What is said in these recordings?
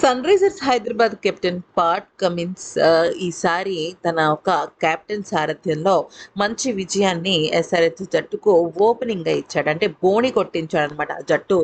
Sunrisers Hyderabad captain Pat Cummins ఈసారి తన ఒక కెప్టెన్ సారథ్యంలో మంచి విజయాన్ని ఎస్ఆర్ఎస్ జట్టుకు ఓపెనింగ్గా ఇచ్చాడు. అంటే బోణి కొట్టించాడు అనమాట జట్టు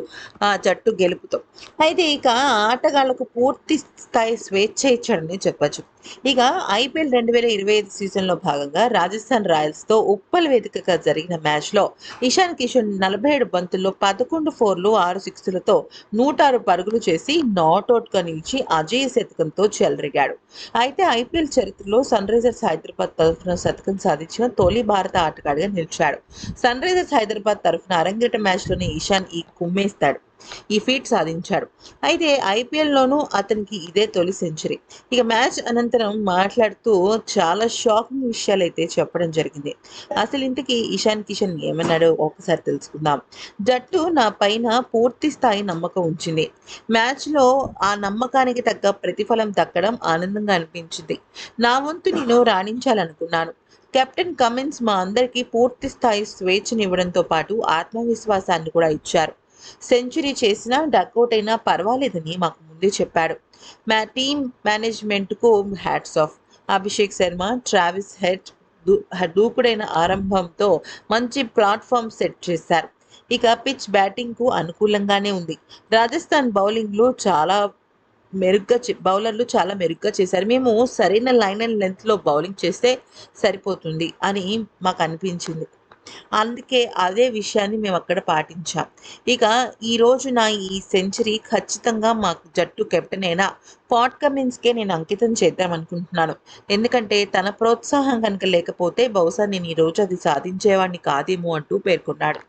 ఆ జట్టు గెలుపుతో. అయితే ఇక ఆటగాళ్ళకు పూర్తి స్థాయి స్వేచ్ఛ ఇచ్చాడని చెప్పచ్చు. ఇక ఐపీఎల్ రెండు వేల ఇరవై ఐదు సీజన్లో భాగంగా రాజస్థాన్ రాయల్స్తో ఉప్పల్ వేదికగా జరిగిన మ్యాచ్లో ఇషాన్ కిషన్ నలభై ఏడు బంతుల్లో పదకొండు ఫోర్లు ఆరు సిక్స్లతో నూట ఆరు పరుగులు చేసి నాట్అవుట్గా నిలిచి అజేయ శతకంతో చెలరిగాడు. అయితే ఐపీఎల్ చరిత్రలో సన్ రైజర్స్ హైదరాబాద్ తరఫున శతకం సాధించిన తొలి భారత ఆటగాడిగా నిలిచాడు. సన్ రైజర్స్ హైదరాబాద్ తరఫున అరంగేట మ్యాచ్లోని ఈశాన్ ఈ కుమ్మేస్తాడు. ఈ ఫీట్ సాధించాడు అయితే ఐపీఎల్లోనూ అతనికి ఇదే తొలి సెంచరీ. ఇక మ్యాచ్ అనంతరం మాట్లాడుతూ చాలా షాకింగ్ విషయాలు అయితే చెప్పడం జరిగింది. అసలు ఇంతకీ ఇషాన్ కిషన్ ఏమన్నాడో ఒకసారి తెలుసుకుందాం. జట్టు నా పైన పూర్తి స్థాయి నమ్మకం ఉంచింది. మ్యాచ్లో ఆ నమ్మకానికి తగ్గ ప్రతిఫలం దక్కడం ఆనందంగా అనిపించింది. నా వంతు నేను రాణించాలనుకున్నాను. కెప్టెన్ కమిన్స్ మా అందరికీ పూర్తి స్థాయి స్వేచ్ఛనివ్వడంతో పాటు ఆత్మవిశ్వాసాన్ని కూడా ఇచ్చారు. సెంచరీ చేసినా డక్అవుట్ అయినా పర్వాలేదని మాకు ముందే చెప్పాడు. మా team మేనేజ్మెంట్కు hats off. Abhishek Sharma Travis Head దూ- దూకుడైన ఆరంభంతో మంచి ప్లాట్ఫామ్ సెట్ చేశారు. ఇక పిచ్ బ్యాటింగ్కు అనుకూలంగానే ఉంది. రాజస్థాన్ బౌలింగ్లో చాలా మెరుగ్గా బౌలర్లు చాలా మెరుగ్గా చేశారు. మేము సరైన లైన్ అండ్ లెంత్లో బౌలింగ్ చేస్తే సరిపోతుంది అని మాకు అనిపించింది. అందుకే అదే విషయాన్ని మేము అక్కడ పాటించాం. ఇక ఈరోజు నా ఈ సెంచరీ ఖచ్చితంగా మాకు జట్టు కెప్టెన్ అయిన పాట్ కమిన్స్కే నేను అంకితం చేద్దాం అనుకుంటున్నాను. ఎందుకంటే తన ప్రోత్సాహం కనుక లేకపోతే బహుశా నేను ఈరోజు అది సాధించేవాడిని కాదేమో అంటూ పేర్కొన్నాడు.